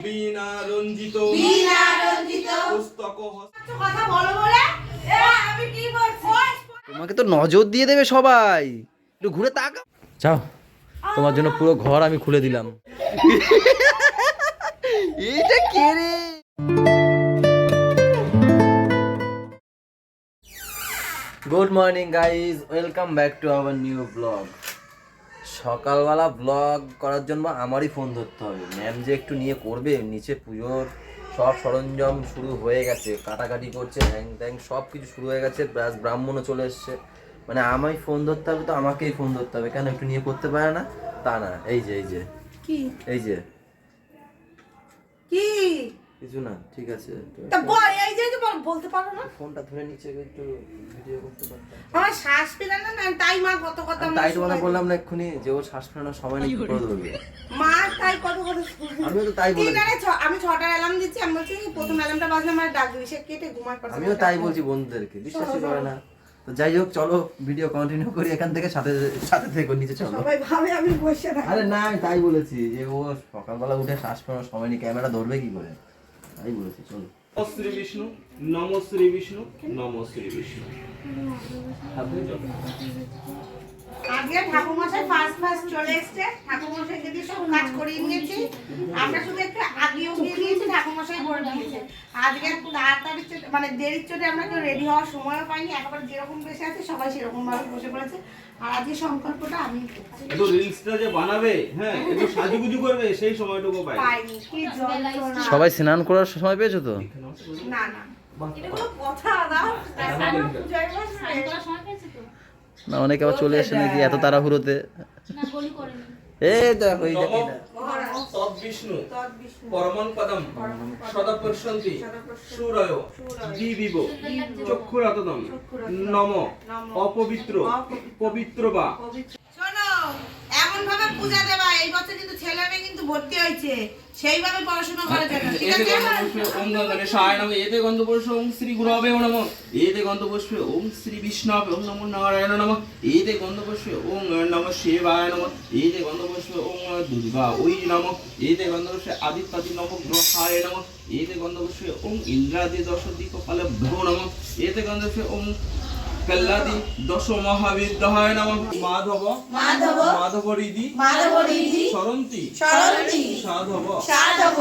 বীণা রঞ্জিত বীণা রঞ্জিত পুস্তক হস্ত কথা বলো বলে। এ, আমি কি বলছি? তোমাকে তো নজর দিয়ে দেবে সবাই। একটু ঘুরে তাকা যাও। তোমার জন্য পুরো ঘর আমি খুলে দিলাম। এইটা কে রে? Good morning guys welcome back to our new vlog সকালবেলা ব্লগ করার জন্য আমারই ফোন ধরতে হবে। ম্যাম যে একটু নিয়ে করবে নিচে পুজোর সব সরঞ্জাম শুরু হয়ে গেছে কাটাকাটি করছে হ্যাং ত্যাং সব কিছু শুরু হয়ে গেছে ব্যাস ব্রাহ্মণও চলে এসছে। মানে আমায় ফোন ধরতে হবে তো আমাকেই ফোন ধরতে হবে। কেন একটু নিয়ে করতে পারে না? তা না এই যে এই যে। কি? এই যে। কি? কিছু না ঠিক আছে। তা বল এই যে বল বলতে পারো না। ফোনটা ধরে নিচে একটু ভিডিও করতে পারতাম। আমার শ্বাস পেলে না না তাই মা কত কথা আমি তাই তোমাকে বললাম না এক্ষুনি যে ও শ্বাস ফেরানোর সময় নাকি করে ধরবে মা তাই কত কথা আমিও তো তাই বলেছি। তিনটারে আমি অ্যালার্ম দিচ্ছি আমি বলছি প্রথম অ্যালার্মটা বাজলে আমার ডাক দিবি সে কেটে আমিও তাই বলছি বন্ধুদেরকে বিশ্বাসই করে না। তো যাই হোক চলো ভিডিও কন্টিনিউ করি এখান থেকে সাথে সাথে থেকে নিচে চলো। সবাই ভাবে আমি বসে থাকি। আরে না আমি তাই বলেছি যে ও সকালবেলা উঠে শ্বাস ফেরানোর সময় নিয়ে ক্যামেরা ধরবে কি করে? তাই বলেছে চলো। নম শ্রী বিষ্ণু নম শ্রী বিষ্ণু নম শ্রী বিষ্ণু। আজকে ঠাকুরমশাই ফার্স্ট ফার্স্ট চলে এসেছে। ঠাকুরমশাইকে দিয়ে সব কাজ করিয়ে নিয়েছি। আমরা শুধু একটু আগে উঠিয়ে দিয়েছি ঠাকুরমশাই করে দিয়েছে। আজকে তাড়াতাড়ি মানে দেরির চোটে আমরা কেউ রেডি হওয়ার সময়ও পাইনি। একেবারে যেরকম বেশি আছে সবাই সেরকম ভাবে বসে পড়েছে। আর আজকে সংকল্পটা আমি। একটু রিলসটা যে বানাবে হ্যাঁ একটু সাজুগুজু করবে সেই সময়টুকু পাই পাইনি কি যন্ত্রণা। সবাই স্নান করার সময় পেয়েছ তো? না না। এটা কোনো কথা। না অনেকে আবার চলে আসে নাকি এত তাড়াহুড়োতে? এই দেখো এই দেখো। এটা। তদ বিষ্ণু। তদ্বিষ্ণু। পরমন পদম। সদা পশ্যন্তি সুরয় দিবিব চক্ষুরাতদম নম অপবিত্র পবিত্র বা। ভাবে পূজা দেবা এই বছর কিন্তু ছেলে মেয়ে কিন্তু ভর্তি হয়েছে। সেইভাবে পড়াশোনা করার জন্য ঠিক আছে? ওম গণেশায় নমঃ এতে গন্ধপুষ্পে ওম শ্রী গুরবে নমঃ এতে গন্ধপুষ্পে ওম শ্রী বিষ্ণবে ওম নমো নারায়ণ নমঃ এতে গন্ধপুষ্পে ওম নমঃ শিবায় নমঃ এতে গন্ধপুষ্পে ওম দুর্গা ওই নমঃ এতে গন্ধপুষ্পে আদিত্যাদি নমঃ গ্রহায় নমঃ এতে গন্ধপুষ্পে ওম ইন্দ্রাদি দশ দিকপালে ভ্রো নমঃ এতে গন্ধপুষ্পে ওম কল্লাদি দশ মহাবিদ্যায় নমঃ মাধব মাধব। মাধব। হৃদি মাধব ঋদ্ধি সরন্তি সরন্তি সাধব। সাধব।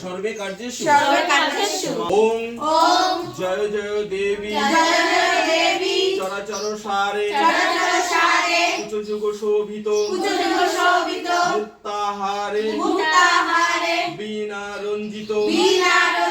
সর্বে কার্যেষু। সর্বে কার্যেষু। ওম। ওম। জয় জয় দেবী। জয় জয় দেবী। চরাচর সারে। চরাচর সারে। উচ্চযুগ শোভিত। কুচযুগ শোভিত। মুক্তাহারে মুক্তাহারে বীণা রঞ্জিত। রঞ্জিত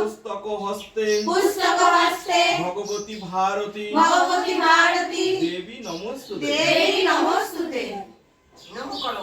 পুস্তক হস্তে। পুস্তক হস্তে। ভগবতী ভারতী। ভগবতী ভারতী। দেবী নমস্তুতে দেবী নমস্তুতে নমঃ করো।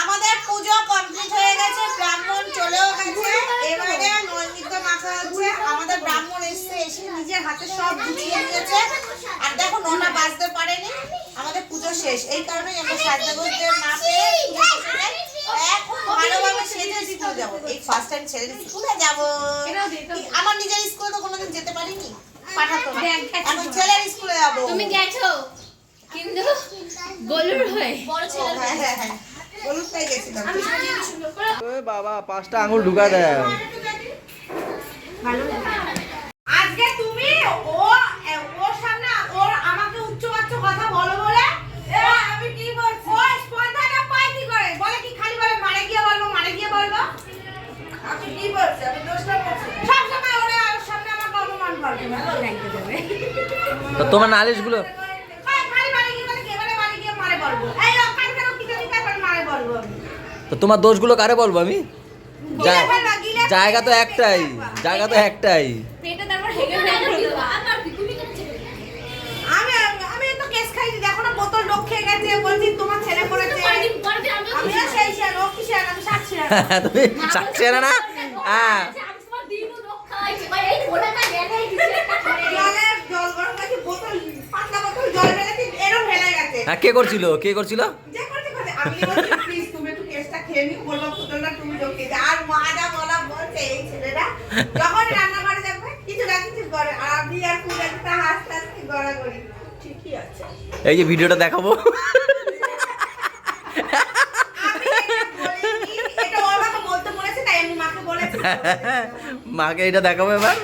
আমাদের পুজো কমপ্লিট হয়ে গেছে ব্রাহ্মণ চলেও গেছে এবারে নৈমিত্য মাখা হচ্ছে আমাদের ব্রাহ্মণ এসে এসে নিজের হাতে সব গুছিয়ে নিয়েছে আর দেখো নটা বাজতে পারেনি আমাদের পুজো শেষ এই কারণেই আমরা সাজতে বলতে না পেরে পুজো শেষে এখন ভালোভাবে সেজে স্কুল যাব এই ফার্স্ট টাইম ছেড়ে স্কুলে যাব আমার নিজের স্কুলে তো কোনোদিন যেতে পারিনি পাঠাতো না এখন ছেলের স্কুলে যাব তুমি গেছো কিন্তু গলুর হয়ে। হ্যাঁ হ্যাঁ হ্যাঁ। বাবা পাঁচটা আঙুল ঢুকা দেয় আজকে তুমি ও ওর সামনে ওর আমাকে উচ্চ বাচ্চ কথা বলো বলে আমি কি বলছি? ও স্পর্ধাটা পাই কি করে? বলে কি খালি বলে মারে গিয়ে বলব মারে গিয়ে বলব? আমি কি বলছি? আমি দোষটা বলছি সব সময় ওরা ওর সামনে আমাকে অপমান করবে না দেখতে দেবে তো তোমার নালিশগুলো খালি মারে গিয়ে বলে কেবলে মারে গিয়ে মারে বলব এই ওখান থেকে কি করে কি মারে বলব আমি তো তোমার দোষগুলো কারে বলব আমি? জায়গা তো একটাই জায়গা তো একটাই পেটে তারপর হেগে ফেলে করে দেবো আবার কি তুমি কেন চেপে আমি আমি তো কেস খাইনি দেখো না চাচ্ছে না না? হ্যাঁ। হ্যাঁ কে করছিল? কে করছিল যে করতে করতে আমি বলছি প্লিজ তুমি একটু কেসটা খেয়ে নিও বললাম বোতলটা তুমি ঢোকে আর মা যা বলা বলছে এই ছেলেরা যখন রান্না যাবে কিছু না কিছু করে। আর আমি আর পূজা হাসতে হাসতে গড়াগড়ি। ঠিকই আছে। এই যে ভিডিওটা দেখাবো। আমি এটা বলিনি, মাকে এটা দেখাবো এবার।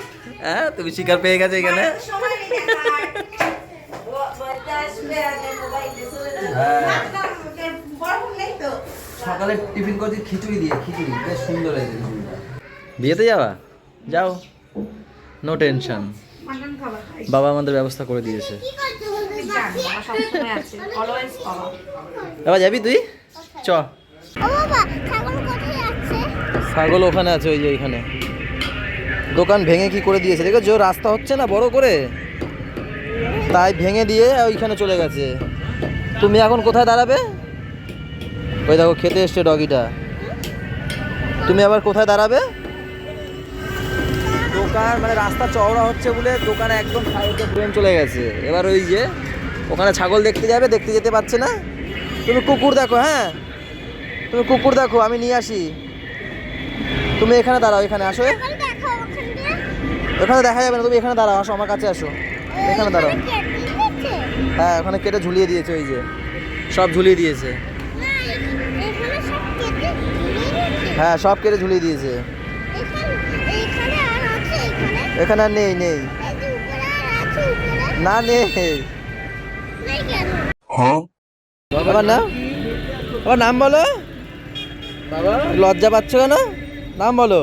হ্যাঁ তুমি শিকার পেয়ে গেছো এখানে। সময় সকালে টিফিন করছি খিচুড়ি দিয়ে খিচুড়ি। বেশ সুন্দর হয়েছে খিচুড়িটা। বিয়েতে যাওয়া যাও। No tension. বাবা আমাদের ব্যবস্থা করে দিয়েছে। বাবা যাবি তুই? চ। ও ছাগল ওখানে আছে ওই যে ওইখানে। দোকান ভেঙে কি করে দিয়েছে? দেখো যে রাস্তা হচ্ছে না বড় করে? তাই ভেঙে দিয়ে ওইখানে চলে গেছে। তুমি এখন কোথায় দাঁড়াবে? ওই দেখো খেতে এসছে ডগিটা। তুমি আবার কোথায় দাঁড়াবে? দোকান মানে রাস্তা চওড়া হচ্ছে বলে দোকানে একদম সাইডে ট্রেন চলে গেছে। এবার ওই যে ওখানে ছাগল দেখতে যাবে দেখতে যেতে পারছে না। তুমি কুকুর দেখো হ্যাঁ? তুমি কুকুর দেখো আমি নিয়ে আসি। তুমি এখানে দাঁড়াও এখানে আসো। দেখো ওখান দেখা যাবে না তুমি এখানে দাঁড়াও আসো আমার কাছে আসো। এখানে দাঁড়াও। হ্যাঁ ওখানে কেটে ঝুলিয়ে দিয়েছে ওই যে। সব ঝুলিয়ে দিয়েছে। হ্যাঁ সব কেটে ঝুলিয়ে দিয়েছে। এখানে আর নেই নেই। না নেই। আমার নাম আমার নাম বলো। বাবা লজ্জা পাচ্ছ কেন? নাম বলো।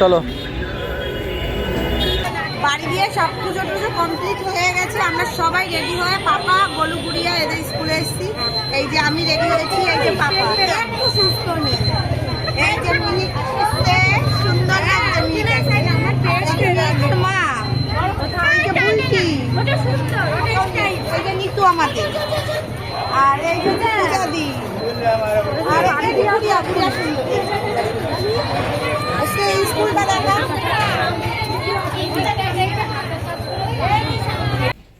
চলো। সব পুজো টুজো কমপ্লিট হয়ে গেছে আমরা সবাই রেডি হয়ে পাপা গোলু গুড়িয়া এদের স্কুলে এসেছি এই যে আমি রেডি হয়েছি এই যে পাপা একটু সুস্থ নেই এই যে মিনি সুন্দর মা যে বুলটি যে নিতু আমাদের আর এই যে আর এই যে গুড়িয়া গুড়িয়া সুন্দর এই স্কুলটা দেখা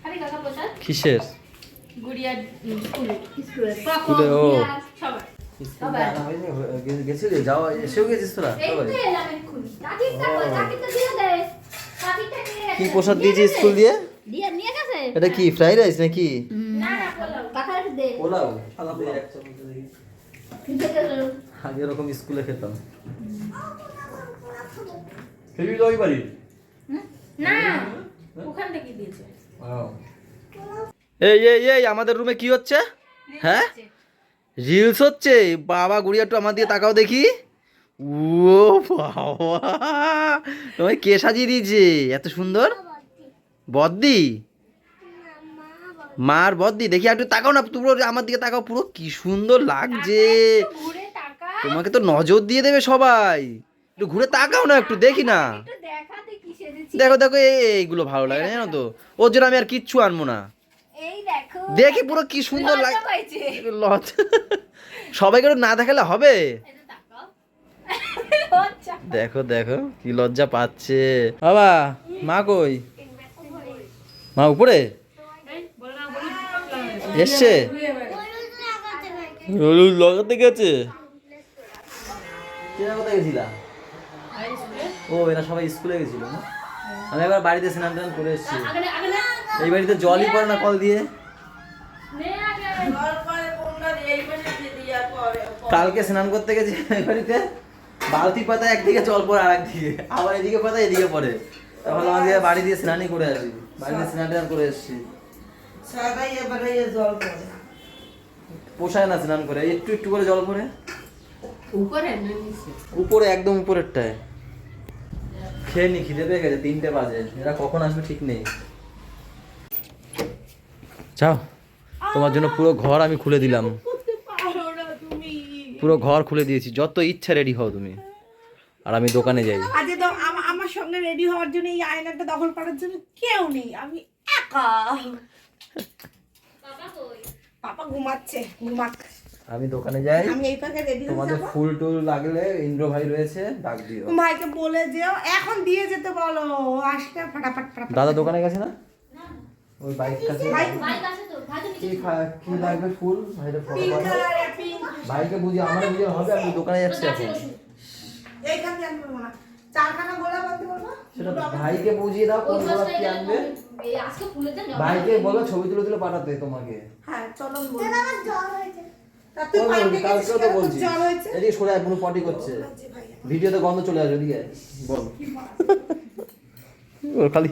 আরে কাকা প্রসাদ কিসের? গুড়িয়া স্কুলে। স্কুলে, ও। গেছিলি এসেও গেছিস তোরা? কি প্রসাদ দিয়েছিস স্কুল দিয়ে? দিয়ে নিয়ে গেছে। এটা কি ফ্রাইড রাইস নাকি? পোলাও। আগে এরকম স্কুলে খেতাম? না ওখান থেকে দিয়েছে। এই এই এই আমাদের রুমে কি হচ্ছে? হ্যাঁ? রিলস হচ্ছে? বাবা গুড়িয়া একটু আমার দিয়ে তাকাও দেখি। ও বাবা তোমায় কে সাজিয়ে দিয়েছে? এত সুন্দর? বদ্দি? মার বদ্দি দেখি একটু তাকাও না পুরো আমার দিকে তাকাও পুরো কি সুন্দর লাগছে। তোমাকে তো নজর দিয়ে দেবে সবাই। একটু ঘুরে তাকাও না একটু দেখি না। দেখো দেখো এই এইগুলো ভালো লাগে জানো তো। ওর জন্য আমি আর কিচ্ছু আনব না। দেখি। পুরো কি সুন্দর লজ্জা লাগে পাইছে। সবাইকে না দেখালে হবে? দেখো দেখো কি লজ্জা পাচ্ছে। বাবা মা কই? মা উপরে? এসছে? লাগাতে গেছে। কোথায় গেছিলা? ও এরা সবাই স্কুলে গেছিল না? আমি একবার বাড়িতে স্নান টান করে এসেছি। আগে আগে না। এই বাড়িতে জলই পড়ে না কল দিয়ে? কালকে স্নান করতে গেছি এই বাড়িতে। বালতি পাতা একদিকে জল পড়ে আর একদিকে আবার এদিকে পাতা এদিকে পড়ে। তখন আমাদের বাড়ি দিয়ে স্নানই করে আসি বাড়িতে স্নান টান করে এসেছি। পোষায় না স্নান করে। একটু একটু করে জল পড়ে। উপরে উপরে একদম উপরেরটায়। খেয়ে নি খিদে পেয়ে গেছে তিনটে বাজে। এরা কখন আসবে ঠিক নেই। যাও তোমার জন্য পুরো ঘর আমি খুলে দিলাম। পুরো ঘর খুলে দিয়েছি যত ইচ্ছা রেডি হও তুমি। আর আমি দোকানে যাই। আজকে তো আমার সঙ্গে রেডি হওয়ার জন্য এই আয়নাটা দখল করার জন্য কেউ নেই আমি একা। বাবা কই? পাপা ঘুমাচ্ছে ঘুমাক। আমি দোকানে যাই। আমি এই পাকে রেডি হয়ে তোমাদের ফুল টুল লাগলে ইন্দ্র ভাই রয়েছে ডাক দিও। ভাইকে বলে যেও এখন দিয়ে যেতে বলো আসতে ফাটাফাট ফাটাফাট। দাদা দোকানে গেছে না? ওই বাইক কাছে। বাইক আছে তো ভাই কি খা- কি লাগবে ফুল? ভাইটা ফটো পিঙ্ক কালার পিঙ্ক ভাইকে বুঝি আমার বুঝি হবে আমি দোকানে যাচ্ছি এখন। এইখান আনতে পারব না। চারখানা গোলাপ আনতে পারব সেটা ভাইকে বুঝিয়ে দাও কোন গোলাপ কি আনবে। এই আজকে ফুলের দাম জমা ভাইকে বলো ছবি তুলে তুলে পাঠাতে তোমাকে। হ্যাঁ চলো বলো তা তুই ওই পাল্টে বলছি, কালকেও তো বলছি। এদিকে সরে পটি করছে। ভিডিওতে গন্ধ চলে আসবে ওদিকে বল। খালি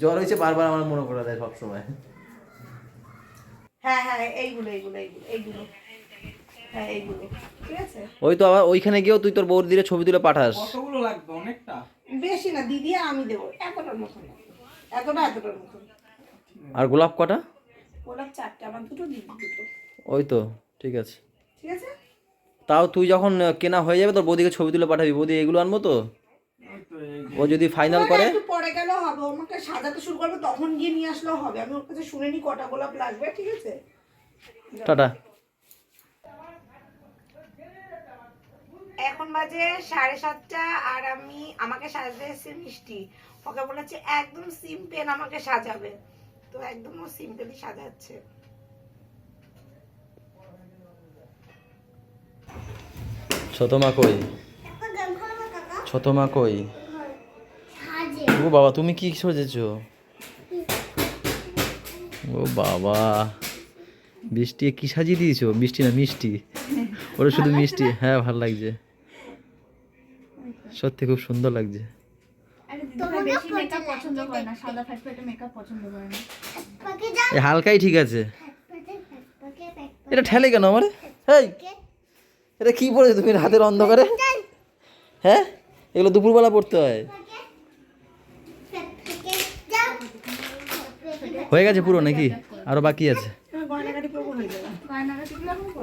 জ্বর হয়েছে বারবার আমার মনে করে দেয় সবসময়। হ্যাঁ হ্যাঁ এইগুলো এইগুলো এইগুলো এইগুলো। হ্যাঁ এইগুলো। ওই তো আবার ওইখানে গিয়েও তুই তোর বউর দিলে ছবি তুলে পাঠাস। কতগুলো লাগবে? অনেকটা? বেশি না দিদি আর আমি দেবো। এতটার মতন। এতটা এতটার মতন। আর গোলাপ কটা? গোলাপ চারটে আমার দুটো দিদি দুটো। ওই তো ঠিক আছে। ঠিক আছে? তাও তুই যখন কেনা হয়ে যাবে তোর বৌদিকে ছবি তুলে পাঠাবি। বৌদি এগুলো আনব তো? ও যদি ফাইনাল করে? পরে গেলেও হবে। আমাকে সাজাতে শুরু করবে তখন গিয়ে নিয়ে আসলেও হবে। আমি ওর কাছে শুনে নি কটা গোলাপ লাগবে ঠিক আছে? টাটা। এখন বাজে সাড়ে সাতটা আর আমি আমাকে সাজাতে এসেছে মিষ্টি। ওকে বলেছে একদম সিম্পল আমাকে সাজাবে। তো একদম ও সিম্পলই সাজাচ্ছে। ছোট মা কই? ছোট মা কই? ও বাবা তুমি কি সজেছো? ও বাবা বৃষ্টি কি সাজিয়ে দিয়েছ? মিষ্টি না মিষ্টি? ওটা শুধু মিষ্টি। হ্যাঁ ভালো লাগছে। সত্যি খুব সুন্দর লাগছে। তোমার বেশি মেকআপ পছন্দ করে না। সাদা ফ্যাটফ্যাটে মেকআপ পছন্দ করে না। এই হালকাই ঠিক আছে। এটা ঠেলে কেন আমার? হেই! এটা কি পড়েছো তুমি রাতের অন্ধকারে? হ্যাঁ? এগুলো দুপুরবেলা পড়তে হয়। হয়ে গেছে পুরো নাকি? আরও বাকি আছে।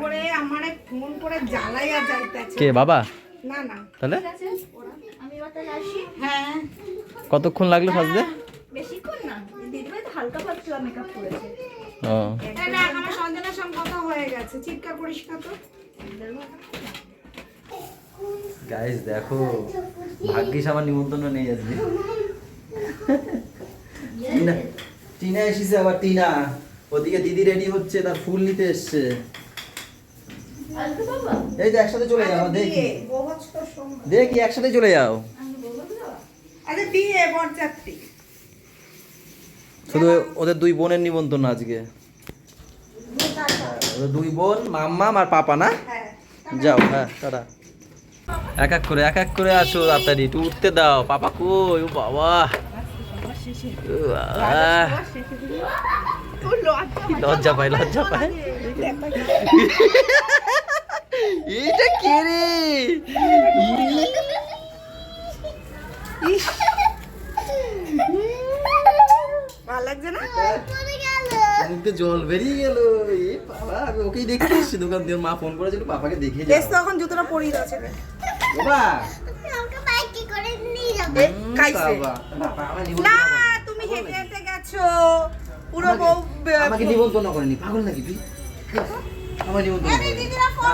হয়ে কে, বাবা? তাহলে? হ্যাঁ কতক্ষণ লাগল সাজতে? বেশিক্ষণ না দিদিভাই তো হালকা পাতলা মেকআপ করেছে ও কথা হয়ে গেছে। চিৎকার না তো। গাইস দেখো ভাগ্যিস আমার নিমন্ত্রণ নেই আজকে। টিনা এসেছে আবার টিনা। ওদিকে দিদি রেডি হচ্ছে তার ফুল নিতে এসছে। এই যে একসাথে চলে যাও দেখি। দেখি একসাথে চলে যাও। আচ্ছা শুধু ওদের দুই বোনের নিমন্ত্রণ আজকে। দুই বোন মাম্মা আর পাপা না? হ্যাঁ যাও হ্যাঁ টাটা। এক এক করে এক এক করে আসো তাড়াতাড়ি একটু উঠতে দাও। পাপা কই? ও বাবা। লজ্জা পাই লজ্জা পাই এটা কে রে? ভালো লাগছে না? মুখে জল বেরিয়ে গেল। এ বাবা আমি ওকেই এসেছি দোকান দিয়ে মা ফোন করেছিল পাপাকে দেখে যাও। তো এখন জুতোটা পরিয়ে আছে রে বাবা। না তুমি হেঁটে হেঁটে গেছো। পুরো বউ আমাকে নিমন্ত্রণ করেনি পাগল নাকি তুই? আমার নিমন্ত্রণ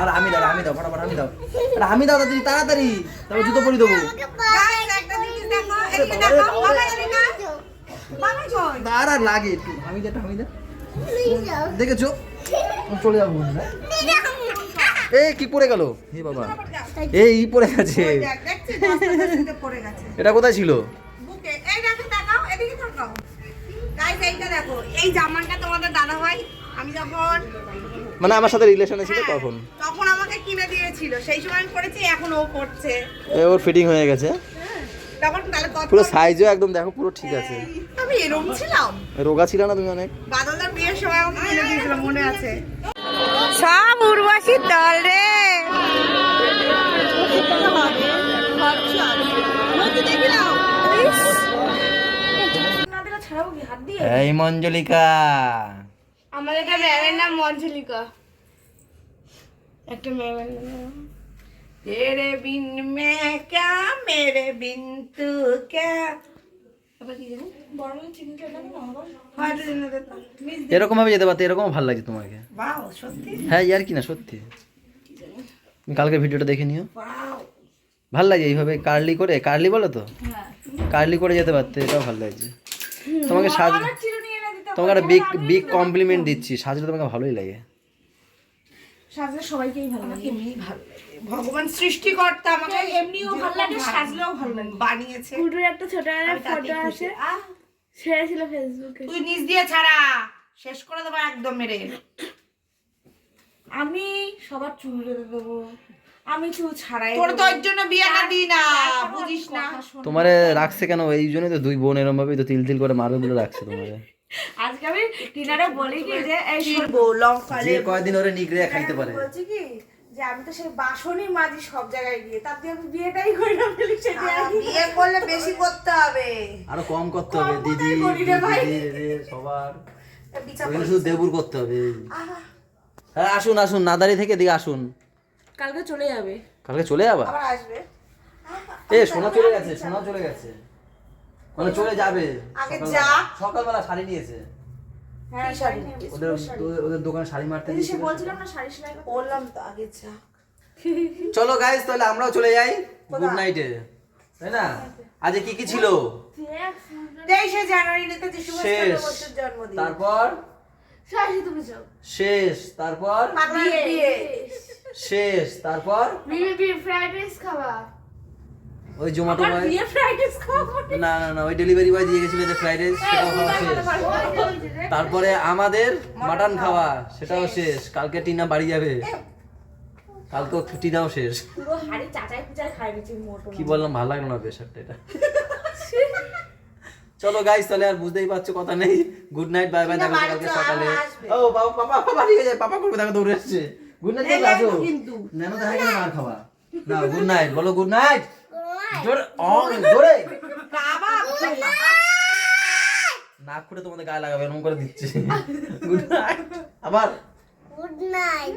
আরে আমি দাও আমি দাও ফটাফট আমি দাও আরে আমি দাও তাড়াতাড়ি তাড়াতাড়ি। তারপর জুতো পরিয়ে দেবো। দেখো দেখো আর লাগে একটু। আমি দে আমি দে। দেখেছ? চলে যাব এই কি পড়ে গেল? হে বাবা। এই ই পড়ে গেছে। এটা কোথায় ছিল? মানে আমার সাথে রিলেশনে ছিল হ্যাঁ, তখন। তখন আমাকে কিনে দিয়েছিল সেই সময় আমি পড়েছি এখন ও পড়ছে। ওর ফিটিং হয়ে গেছে। পুরো সাইজও একদম দেখো পুরো ঠিক আছে। আমি এরকম ছিলাম। রোগা ছিল না তুমি অনেক? বাদলদার বিয়ের সময় আমাকে কিনে দিয়েছিল মনে আছে। সব উর্বশীর দল রে। এই মঞ্জলিকা। আমাদের একটা ম্যামের নাম মঞ্জলিকা। একটা ম্যামের নাম। तेरे बिन मैं क्या मेरे बिन तू क्या হয়তো জেনে দিতাম। এরকম ভাবে যেতে পারতে এরকম ভালো লাগছে তোমাকে বাও সত্যি হ্যাঁ ইয়ার কি না সত্যি তুমি কালকে ভিডিওটা দেখে নিও বাও ভাল লাগে এইভাবে কার্লি করে কার্লি বলো তো কার্লি করে যেতে পারতে এটাও ভালো লাগছে তোমাকে সাজ তোমাকে একটা বিগ বিগ কমপ্লিমেন্ট দিচ্ছি সাজলে তোমাকে ভালোই লাগে সাজলে সবাইকেই ভালো লাগে। এমনি ভালো লাগে। ভগবান সৃষ্টিকর্তা আমাকে এমনিও ভালো লাগে, সাজলেও ভালো লাগে। বানিয়েছে। কুটুর একটা ছোট আমি ফটো আহ, ছেড়েছিল ফেসবুকে। তুই নিচ দিয়ে ছাড়া। শেষ করে দেবো একদম মেরে আমি সবার চুল দেবো। আমি চুল ছাড়াই তোর তো। ওর জন্য বিয়েটা দিই না বুঝিস না। তোমারে রাখছে কেন? এই জন্যই তো দুই বোন এরম ভাবে তো তিল তিল করে মারবে বলে রাখছে তোমারে। আজকে আমি টিনারে বলি কি যে এই যে কয়দিন ওরে নিগড়ে খাইতে পারে। বলছি কি যে আমি তো সেই বাসনই মাজি সব জায়গায় গিয়ে তার দিয়ে আমি বিয়েটাই করি না ফেলি সেটা বিয়ে করলে বেশি করতে হবে। আরও কম করতে হবে দিদি সবার। শুধু দেবুর করতে হবে। হ্যাঁ আসুন আসুন নাদারি থেকে দিকে আসুন। কালকে চলে যাবে। কালকে চলে যাবা? আবার আসবে। এ সোনা চলে গেছে সোনা চলে গেছে। মানে চলে যাবে। আগে যা। সকালবেলা শাড়ি নিয়েছে। হ্যাঁ কি শাড়ি? শাড়ি? ওদের ওদের- ওদের দোকানে শাড়ি মারতে সে বলছিলাম না শাড়ি সেলাই বললাম তো আগে যা। চলো গাইস তাহলে আমরাও চলে যাই গুড নাইটে তাই না? আজকে কি কি ছিল? তেইশে জানুয়ারি যিশু শেষ। খ্রিস্টের জন্মদিন। তারপর? শাড়ি তুমি যাও শেষ। তারপর? শেষ। তারপর? বিবি বিবি ফ্রাইড রাইস খাওয়া ওই জোম্যাটো বয় না না না ওই ডেলিভারি বয় দিয়ে গেছিল যে ফ্রাইড রাইস সেটাও খাওয়া শেষ। তারপরে আমাদের মাটন খাওয়া। সেটাও শেষ। কালকে টিনা বাড়ি যাবে। কালকে টিনাও শেষ। কি বললাম ভালো লাগল না বেশারটা এটা। চলো গাইস তাহলে আর বুঝতেই পারছ কথা নেই। গুড নাইট বাই বাই দেখা কালকে সকালে। ও বাবা পাপা পাপা ঠিক আছে পাপা করবে দেখো দৌড়ে এসছে। গুড নাইট কিন্তু। নেনো দেখা গেল মার খাওয়া। না গুড নাইট বলো গুড নাইট জোরে অ জোরে নাক খুঁড়ে তোমাদের গায়ে লাগাবে এরকম করে দিচ্ছে। গুড নাইট আবার। Good night